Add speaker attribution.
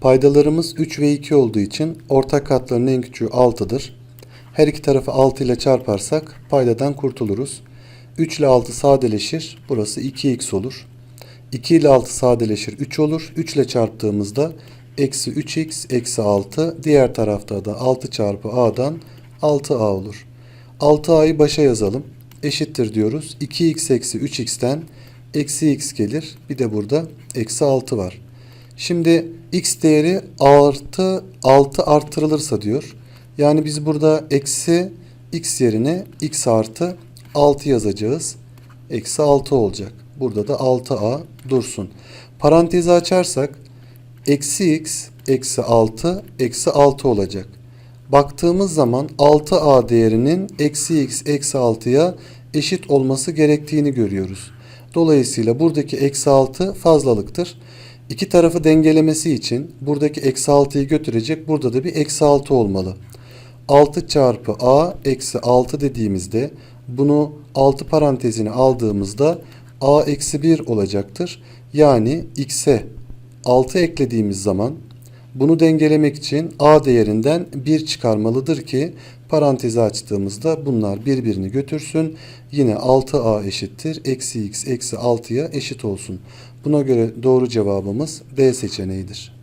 Speaker 1: Paydalarımız 3 ve 2 olduğu için ortak katların en küçüğü 6'dır. Her iki tarafı 6 ile çarparsak paydadan kurtuluruz. 3 ile 6 sadeleşir. Burası 2x olur. 2 ile 6 sadeleşir 3 olur. 3 ile çarptığımızda eksi 3x eksi 6. Diğer tarafta da 6 çarpı a'dan 6a olur. 6a'yı başa yazalım. Eşittir diyoruz. 2x eksi 3x'ten eksi x gelir. Bir de burada eksi 6 var. Şimdi x değeri artı 6 arttırılırsa diyor. Yani biz burada eksi x yerine x artı 6 yazacağız. Eksi 6 olacak. Burada da 6a dursun. Parantezi açarsak eksi x eksi 6 eksi 6 olacak. Baktığımız zaman 6a değerinin eksi x eksi 6'ya eşit olması gerektiğini görüyoruz. Dolayısıyla buradaki eksi 6 fazlalıktır. İki tarafı dengelemesi için buradaki eksi 6'yı götürecek. Burada da bir eksi 6 olmalı. 6 çarpı a eksi 6 dediğimizde bunu 6 parantezine aldığımızda a eksi 1 olacaktır. Yani x'e 6 eklediğimiz zaman bunu dengelemek için a değerinden 1 çıkarmalıdır ki parantezi açtığımızda bunlar birbirini götürsün. Yine 6a eşittir. Eksi x eksi 6'ya eşit olsun. Buna göre doğru cevabımız D seçeneğidir.